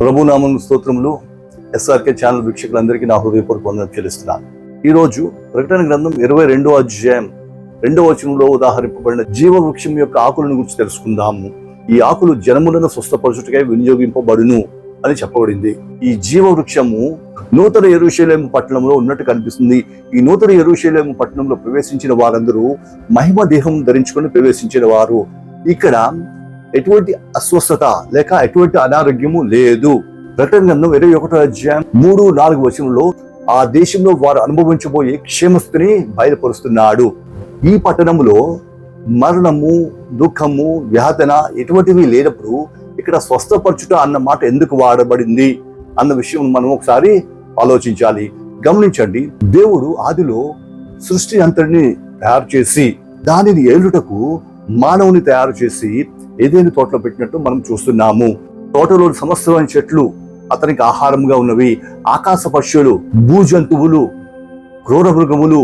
ప్రభునామం స్తోత్రములు SRK channel వీక్షకులందరికీ నా హృదయపూర్వక వందనం చెల్లిస్తున్నాను. ఈ రోజు ప్రకటన గ్రంథం ఇరవై రెండో అధ్యాయం రెండో వచనంలో ఉదాహరింపబడిన జీవ వృక్షం యొక్క ఆకులను గురించి తెలుసుకుందాము. ఈ ఆకులు జనములను స్వస్థపరచుటకై వినియోగింపబడును అని చెప్పబడింది. ఈ జీవ వృక్షము నూతన ఎరుషలేము పట్టణంలో ఉన్నట్టు కనిపిస్తుంది. ఈ నూతన ఎరుషలేము పట్టణంలో ప్రవేశించిన వారందరూ మహిమ దేహం ధరించుకొని ప్రవేశించిన వారు. ఇక్కడ ఎటువంటి అస్వస్థత లేక ఎటువంటి అనారోగ్యము లేదు. ప్రకటన గ్రంథం ఇరవై ఒకటో అధ్యాయం మూడు నాలుగు వచనంలో ఆ దేశంలో వారు అనుభవించబోయే క్షేమస్థిని బయలుపరుస్తున్నాడు. ఈ పట్టణంలో మరణము దుఃఖము వ్యాధన ఎటువంటివి లేనప్పుడు ఇక్కడ స్వస్థపరచుట అన్న మాట ఎందుకు వాడబడింది అన్న విషయం మనం ఒకసారి ఆలోచించాలి. గమనించండి దేవుడు ఆదిలో సృష్టి అంతటిని తయారు చేసి దానిని ఏలుటకు మానవుని తయారు చేసి ఏదైనా తోటలో పెట్టినట్టు మనం చూస్తున్నాము. తోటలోని సమస్తమైన చెట్లు అతనికి ఆహారంగా ఉన్నవి. ఆకాశ పక్షులు భూ జంతువులు క్రూర మృగములు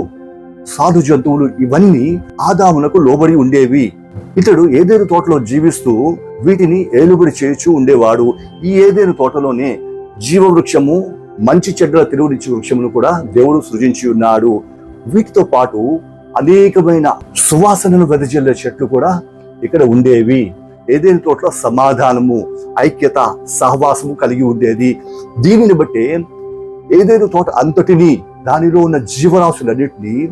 సాధు జంతువులు ఇవన్నీ ఆదామునకు లోబడి ఉండేవి. ఇతడు ఏదేను తోటలో జీవిస్తూ వీటిని ఏలుబడి చేయుచూ ఉండేవాడు. ఈ ఏదేను తోటలోనే జీవవృక్షము మంచి చెడ్డల తిరుగునిచ్చే వృక్షమును కూడా దేవుడు సృజించి ఉన్నాడు. వీటితో పాటు అనేకమైన సువాసనను వెదజల్లే చెట్లు కూడా ఇక్కడ ఉండేవి. ఏదైనా తోటలో సమాధానము ఐక్యత సహవాసము కలిగి ఉండేది. దీనిని బట్టే ఏదైనా తోట అంతటిని దానిలో ఉన్న జీవరాశులన్నింటినీ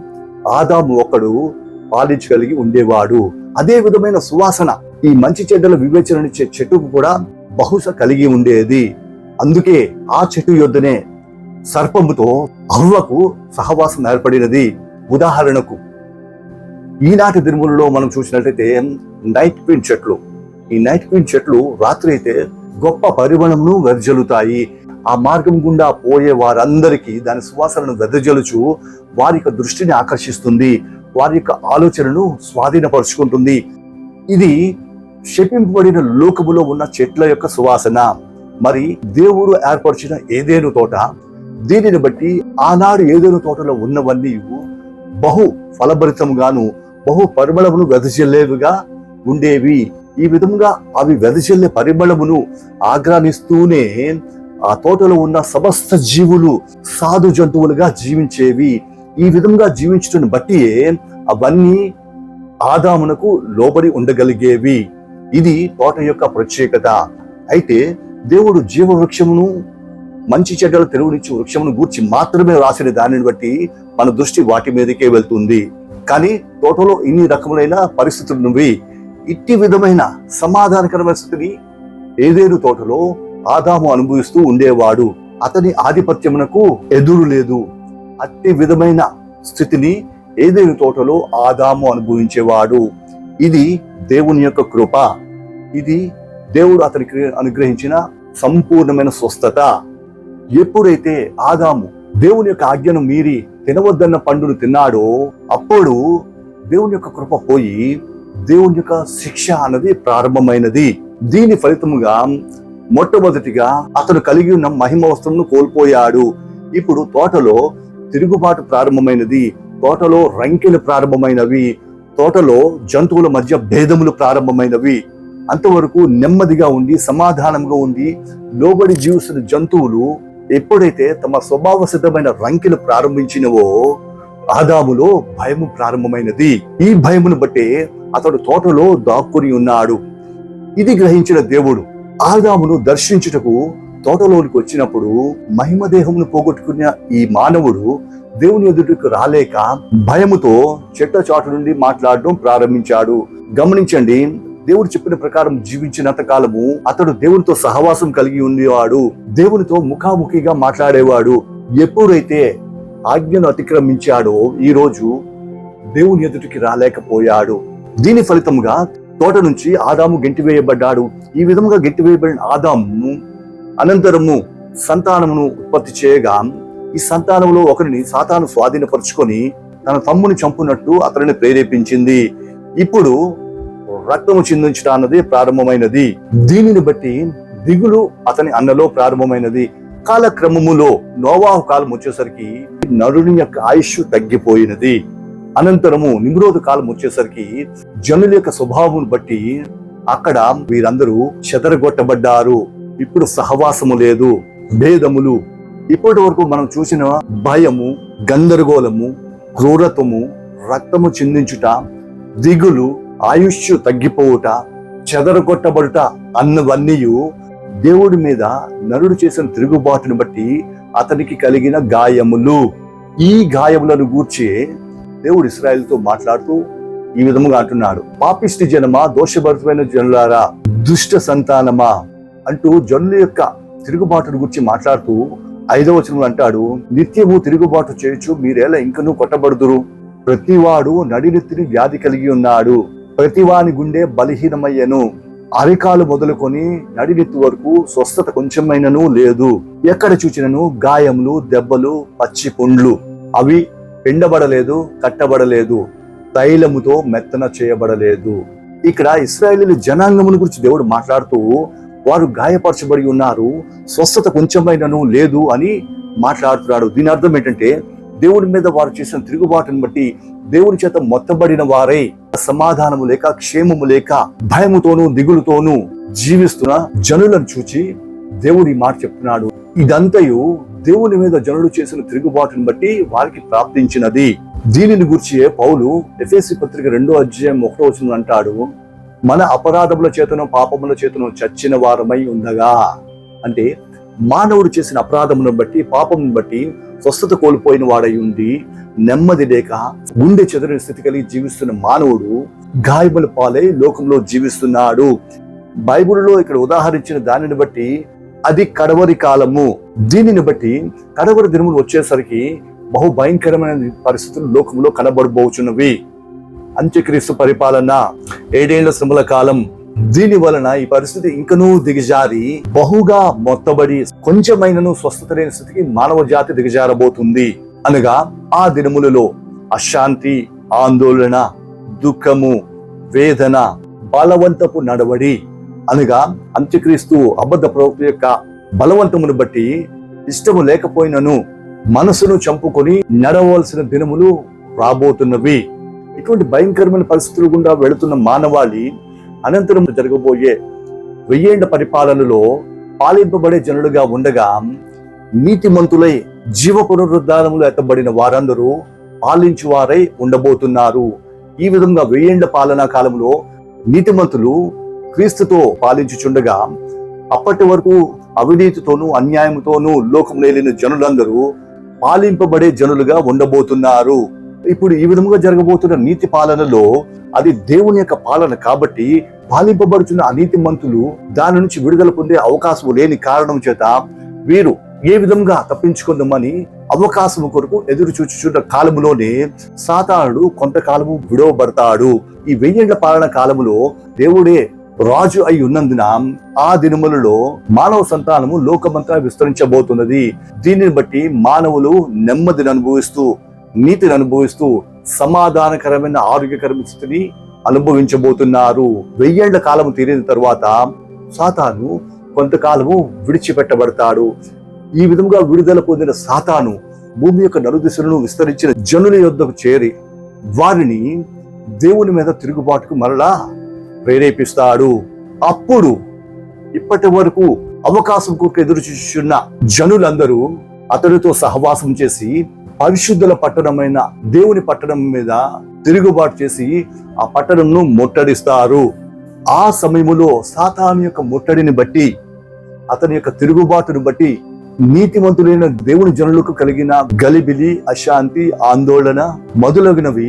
ఆదాము ఒకడు పాలించగలిగి ఉండేవాడు. అదే విధమైన సువాసన ఈ మంచి చెడ్డల వివేచననిచ్చే చెట్టుకు కూడా బహుశా కలిగి ఉండేది. అందుకే ఆ చెట్టు యొద్దనే సర్పముతో అవ్వకు సహవాసం ఏర్పడినది. ఉదాహరణకు ఈనాటి దినములలో మనం చూసినట్లయితే నైట్ పిన్ చెట్లు. ఈ నైట్ క్వీన్ చెట్లు రాత్రి అయితే గొప్ప పరిమళమును వెదజల్లుతాయి. ఆ మార్గం గుండా పోయే వారందరికీ దాని సువాసనను వెదజలుచు వారి యొక్క దృష్టిని ఆకర్షిస్తుంది. వారి యొక్క ఆలోచనను స్వాధీనపరుచుకుంటుంది. ఇది శపింపబడిన లోకములో ఉన్న చెట్ల యొక్క సువాసన. మరి దేవుడు ఏర్పరిచిన ఏదేను తోట? దీనిని బట్టి ఆనాడు ఏదేను తోటలో ఉన్నవన్నీ బహు ఫలభరితముగాను బహు పరిమళమును వెదజల్లేవిగా ఉండేవి. ఈ విధంగా అవి వెదజల్లే పరిమళమును ఆగ్రానిస్తూనే ఆ తోటలో ఉన్న సమస్త జీవులు సాధు జంతువులుగా జీవించేవి. ఈ విధంగా జీవించడం బట్టి అవన్నీ ఆదామునకు లోబడి ఉండగలిగేవి. ఇది తోట యొక్క ప్రత్యేకత. అయితే దేవుడు జీవ వృక్షమును మంచి చెడ్డలు తెలుగునిచ్చి వృక్షమును గూర్చి మాత్రమే రాసిన దానిని బట్టి మన దృష్టి వాటి మీదకే వెళ్తుంది. కానీ తోటలో ఇన్ని రకములైన పరిస్థితులు నువ్వు ఇట్టి విధమైన సమాధానకరమైన స్థితిని ఏదేను తోటలో ఆదాము అనుభవిస్తూ ఉండేవాడు. అతని ఆధిపత్యమునకు ఎదురు లేదు. అట్టి విధమైన స్థితిని ఏదేను తోటలో ఆదాము అనుభవించేవాడు. ఇది దేవుని యొక్క కృప. ఇది దేవుడు అతనికి అనుగ్రహించిన సంపూర్ణమైన స్వస్థత. ఎప్పుడైతే ఆదాము దేవుని యొక్క ఆజ్ఞను మీరి తినవద్దన్న పండును తిన్నాడో అప్పుడు దేవుని యొక్క కృప పోయి దేవుని యొక్క శిక్ష అన్నది ప్రారంభమైనది. దీని ఫలితముగా మొట్టమొదటిగా అతను కలిగి ఉన్న మహిమ వస్త్రమును కోల్పోయాడు. ఇప్పుడు తోటలో తిరుగుబాటు ప్రారంభమైనది. తోటలో రంకెలు ప్రారంభమైనవి. తోటలో జంతువుల మధ్య భేదములు ప్రారంభమైనవి. అంతవరకు నెమ్మదిగా ఉండి సమాధానంగా ఉండి లోబడి జీవిస్తున్న జంతువులు ఎప్పుడైతే తమ స్వభావ సిద్ధమైన రంకెలు ప్రారంభించినవో ఆదాములో భయము ప్రారంభమైనది. ఈ భయమును బట్టే అతడు తోటలో దాక్కుని ఉన్నాడు. ఇది గ్రహించిన దేవుడు ఆదామును దర్శించుటకు తోటలోనికి వచ్చినప్పుడు మహిమ దేహమును పోగొట్టుకున్న ఈ మానవుడు దేవుని ఎదుటికి రాలేక భయముతో చెట్ల చాటు నుండి మాట్లాడడం ప్రారంభించాడు. గమనించండి దేవుడు చెప్పిన ప్రకారం జీవించినంత కాలము అతడు దేవునితో సహవాసం కలిగి ఉండేవాడు. దేవునితో ముఖాముఖిగా మాట్లాడేవాడు. ఎప్పుడైతే ఆజ్ఞను అతిక్రమించాడో ఈ రోజు దేవుని ఎదుటికి రాలేకపోయాడు. దీని ఫలితంగా తోట నుంచి ఆదాము గెంటివేయబడ్డాడు ఈ విధముగా గెంటివేయబడిన ఆదాము అనంతరము సంతానమును ఉత్పత్తి చేయగా ఈ సంతానంలో ఒకరిని సాతాను స్వాధీనపరుచుకొని తన తమ్ముని చంపునట్టు అతనిని ప్రేరేపించింది. ఇప్పుడు రక్తము చిందించడం అన్నది ప్రారంభమైనది. దీనిని బట్టి దిగులు అతని అన్నలో ప్రారంభమైనది. కాలక్రమములో నోవాహు కాలం వచ్చేసరికి నరుని యొక్క ఆయుష్ తగ్గిపోయినది. అనంతరము నిమ్రోధ కాలం వచ్చేసరికి జనుల యొక్క స్వభావం బట్టి అక్కడ వీరందరూ చెదరగొట్టబడ్డారు. ఇప్పుడు సహవాసము లేదు భేదములు. ఇప్పటి వరకు మనం చూసిన భయము గందరగోళము క్రూరత్వము రక్తము చిందించుట దిగులు ఆయుష్ తగ్గిపోవుట చెదరగొట్టబడుట అన్నవన్నీ దేవుడి మీద నరుడు చేసిన తిరుగుబాటును బట్టి అతనికి కలిగిన గాయములు. ఈ గాయములను గూర్చి దేవుడు ఇస్రాయల్తో మాట్లాడుతూ ఈ విధముగా అంటున్నాడు. పాపిష్టి జనమా దోషభరితమైన జనులారా దుష్ట సంతానమా? అంటూ జనుల యొక్క తిరుగుబాటును గురించి మాట్లాడుతూ ఐదవ వచనంలో అంటాడు నిత్యము తిరుగుబాటు చేయొచ్చు మీరేలా ఇంకనూ కొట్టబడుదురు? ప్రతివాడు నడినెత్తిని వ్యాధి కలిగి ఉన్నాడు. ప్రతివాని గుండె బలహీనమయ్యను. అరికాలు మొదలుకొని నడినెత్తి వరకు స్వస్థత కొంచెమైనను లేదు. ఎక్కడ చూచినను? గాయములు దెబ్బలు పచ్చి పుండ్లు. అవి పిండబడలేదు కట్టబడలేదు తైలముతో మెత్తన చేయబడలేదు. ఇక్కడ ఇస్రాయేలీల జనాంగముల గురించి దేవుడు మాట్లాడుతూ వారు గాయపరచబడి ఉన్నారు స్వస్థత కొంచెమైనను లేదు అని మాట్లాడుతున్నాడు. దీని అర్థం ఏంటంటే దేవుడి మీద వారు చేసిన తిరుగుబాటును బట్టి దేవుని చేత మొత్తబడిన వారై సమాధానము లేక క్షేమము లేక భయముతోనూ దిగులుతోనూ జీవిస్తున్న జనులను చూచి దేవుడి మాట చెప్తున్నాడు. ఇదంతయు దేవుని మీద జనులు చేసిన తిరుగుబాటును బట్టి వారికి ప్రాప్తించినది. దీనిని గురించి పౌలు ఎఫ్ఎస్సి పత్రిక రెండో అధ్యాయం ఒకటో వచ్చిన అంటాడు మన అపరాధముల చేతను పాపముల చేతను చచ్చిన వారమై ఉండగా. అంటే మానవుడు చేసిన అపరాధమును బట్టి పాపమును బట్టి స్వస్థత కోల్పోయిన వాడై ఉండి నెమ్మది లేక గుండె చెదరని స్థితి కలిగి జీవిస్తున్న మానవుడు గాయముల పాలై లోకంలో జీవిస్తున్నాడు. బైబిల్లో ఇక్కడ ఉదాహరించిన దానిని బట్టి అది కడవరి కాలము. దీనిని బట్టి కడవరి దినములు వచ్చేసరికి బహు భయంకరమైన పరిస్థితులు లోకంలో కనబడబోచున్నవి. అంత్యక్రీస్తు పరిపాలన ఏడేళ్ళ శ్రమల కాలం దీని వలన ఈ పరిస్థితి ఇంకనూ దిగజారి బహుగా మొత్తబడి కొంచెమైనను స్వస్థత లేని స్థితికి మానవ జాతి దిగజారబోతుంది. అనగా ఆ దినములలో అశాంతి ఆందోళన దుఃఖము వేదన బలవంతపు నడవడి అనగా అంత్యక్రీస్తు అబద్ధ ప్రవక్త యొక్క బలవంతమును బట్టి ఇష్టము లేకపోయినను మనసును చంపుకొని నడవలసిన దినములు రాబోతున్నవి. ఇటువంటి భయంకరమైన పరిస్థితులు గుండా వెళుతున్న మానవాళి అనంతరం జరగబోయే వెయ్యేండ్ల పరిపాలనలో పాలింపబడే జనులుగా ఉండగా నీతిమంతులై జీవ పునరుద్ధారములు ఎత్తబడిన వారందరూ పాలించువారై ఉండబోతున్నారు. ఈ విధంగా వెయ్యేండ్ల పాలనా కాలంలో నీతిమంతులు క్రీస్తుతో పాలించుచుండగా అప్పటి వరకు అవినీతితోనూ అన్యాయంతోనూ లోకం లేని జనులందరూ పాలింపబడే జనులుగా ఉండబోతున్నారు. ఇప్పుడు ఈ విధముగా జరగబోతున్న నీతి పాలనలో అది దేవుని యొక్క పాలన కాబట్టి పాలింపబడుతున్న అనీతి మంతులు దాని నుంచి విడుదల పొందే అవకాశం లేని కారణం చేత వీరు ఏ విధంగా తప్పించుకుందామని అవకాశం కొరకు ఎదురు చూచుచున్న కాలములోనే సాతానుడు కొంతకాలము విడవబడతాడు. ఈ వెయ్యేళ్ళ పాలన కాలములో దేవుడే రాజు అయి ఉన్నందున ఆ దినములలో మానవ సంతానము లోకమంతా విస్తరించబోతున్నది. దీనిని బట్టి మానవులు నెమ్మదిని అనుభవిస్తూ నీతిని అనుభవిస్తూ సమాధానకరమైన ఆరోగ్యకరమైన స్థితిని అనుభవించబోతున్నారు. వెయ్యేళ్ళ కాలము తీరిన తరువాత సాతాను కొంతకాలము విడిచిపెట్టబడతాడు. ఈ విధంగా విడుదల పొందిన సాతాను భూమి యొక్క నలుదిశలను విస్తరించిన జనుల యొద్దకు చేరి వారిని దేవుని మీద తిరుగుబాటుకు మరలా ప్రేరేపిస్తాడు. అప్పుడు ఇప్పటి వరకు అవకాశం కొరకు ఎదురు చూస్తున్న జనులందరూ అతడితో సహవాసం చేసి పరిశుద్ధుల పట్టణమైన దేవుని పట్టణం మీద తిరుగుబాటు చేసి ఆ పట్టణంను ముట్టడిస్తారు. ఆ సమయంలో సాతాను యొక్క ముట్టడిని బట్టి అతని యొక్క తిరుగుబాటును బట్టి నీతిమంతులైన దేవుని జనులకు కలిగిన గలిబిలి అశాంతి ఆందోళన మొదలగునవి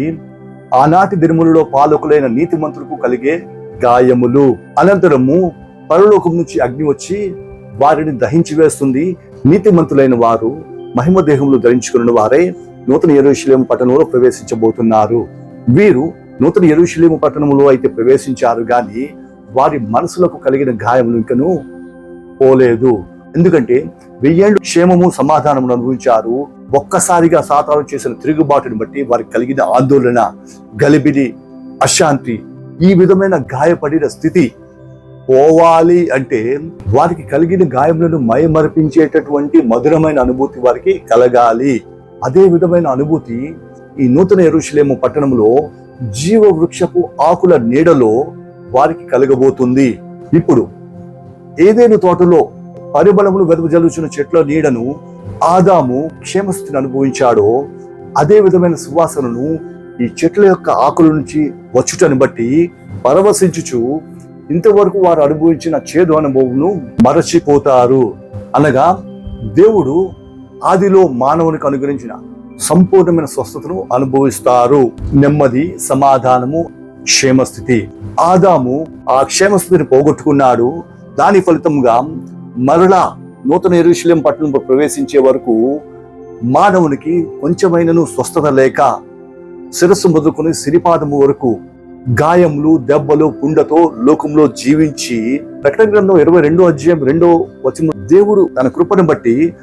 ఆనాటి దినములలో పాలకులైన నీతిమంతులకు కలిగే గాయములు అనంతరము పరలోకం నుంచి అగ్ని వచ్చి వారిని దహించి వేస్తుంది. నీతిమంతులైన వారు మహిమ దేహములు ధరించుకున్న వారే నూతన ఎరుషలేము పట్టణంలో ప్రవేశించబోతున్నారు. వీరు నూతన ఎరుశలేము పట్టణంలో అయితే ప్రవేశించారు గాని వారి మనసులకు కలిగిన గాయములు ఇంకను పోలేదు. ఎందుకంటే వెయ్యేళ్ళు క్షేమము సమాధానము అనుభవించారు. ఒక్కసారిగా సాతాను చేసిన తిరుగుబాటుని బట్టి వారికి కలిగిన ఆందోళన గలిబిలి అశాంతి ఈ విధమైన గాయపడిన స్థితి పోవాలి అంటే వారికి కలిగిన గాయములను మయమర్పించేటటువంటి మధురమైన అనుభూతి వారికి కలగాలి. అదే విధమైన అనుభూతి ఈ నూతన ఎరుషులేము పట్టణంలో జీవ వృక్షపు ఆకుల నీడలో వారికి కలగబోతుంది. ఇప్పుడు ఏదేను తోటలో పరిబలమును వెదజల్లుచున్న చెట్ల నీడను ఆదాము క్షేమస్థితిని అనుభవించాడో అదే విధమైన సువాసనను ఈ చెట్ల యొక్క ఆకుల నుంచి వచ్చుటను బట్టి పరవశించుచు ఇంతవరకు వారు అనుభవించిన చేదు అనుభవంను మరచిపోతారు. అనగా దేవుడు ఆదిలో మానవునికి అనుగ్రహించిన సంపూర్ణమైన స్వస్థతను అనుభవిస్తారు. నెమ్మది సమాధానము క్షేమస్థితి. ఆదాము ఆ క్షేమస్థితిని పోగొట్టుకున్నాడు. దాని ఫలితంగా మరలా నూతన ఎరుశల్యం పట్టణంలో ప్రవేశించే వరకు మానవునికి కొంచెమైనను స్వస్థత లేక శిరస్సు మొదలుకొని సిరిపాదము వరకు గాయములు దెబ్బలు పుండతో లోకంలో జీవించి ప్రకటన గ్రంథం ఇరవై రెండో అధ్యాయం రెండో వచనం. దేవుడు తన కృపను బట్టి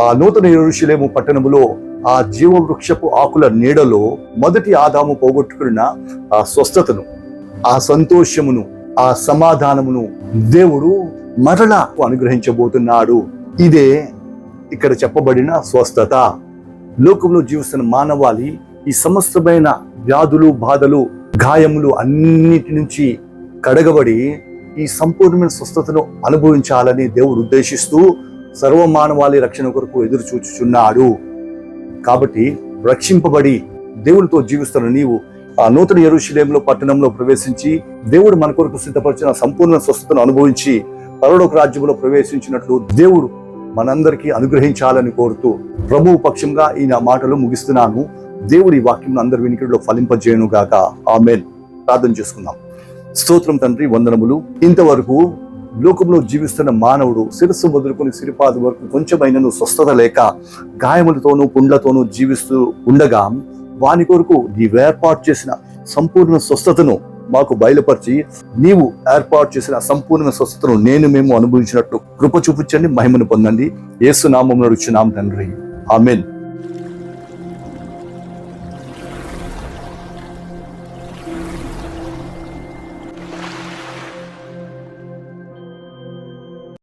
ఆ నూతన ఎరుషులేము పట్టణములో ఆ జీవవృక్షపు ఆకుల నీడలో మొదటి ఆదాము పోగొట్టుకున్న ఆ స్వస్థతను ఆ సంతోషమును ఆ సమాధానమును దేవుడు మరలా అనుగ్రహించబోతున్నాడు. ఇదే ఇక్కడ చెప్పబడిన స్వస్థత. లోకంలో జీవిస్తున్న మానవాళి ఈ సమస్తమైన వ్యాధులు బాధలు గాయములు అన్నిటి నుంచి కడగబడి ఈ సంపూర్ణమైన స్వస్థతను అనుభవించాలని దేవుడు ఉద్దేశిస్తూ సర్వ మానవాళి రక్షణ కొరకు ఎదురు చూచుచున్నాడు. కాబట్టి రక్షింపబడి దేవునితో జీవిస్తున్న నీవు ఆ నూతన ఎరుశలేంలో పట్టణంలో ప్రవేశించి దేవుడు మన కొరకు సిద్ధపరిచిన సంపూర్ణ స్వస్థతను అనుభవించి పరలోక రాజ్యంలో ప్రవేశించినట్లు దేవుడు మనందరికీ అనుగ్రహించాలని కోరుతూ ప్రభువు పక్షంగా ఈ నా మాటలు ముగిస్తున్నాను. దేవుడి వాక్యం అందరి వినికిడిలో ఫలింపజేయను గాక ఆమెన్. ప్రార్థన చేసుకుందాం. స్తోత్రం తండ్రి వందనములు. ఇంతవరకు లోకంలో జీవిస్తున్న మానవుడు శిరస్సు మొదలుకొని సిరిపాదు వరకు కొంచెమైనను స్వస్థత లేక గాయములతోనూ పుండ్లతోనూ జీవిస్తూ ఉండగా వాని కొరకు నీవు ఏర్పాటు చేసిన సంపూర్ణ స్వస్థతను మాకు బయలుపరిచి నీవు ఏర్పాటు చేసిన సంపూర్ణ స్వస్థతను నేను మేము అనుభవించినట్టు కృప చూపించండి మహిమను పొందండి. ఏసు నామం నడుచున్నాం తండ్రి. ఆమెన్.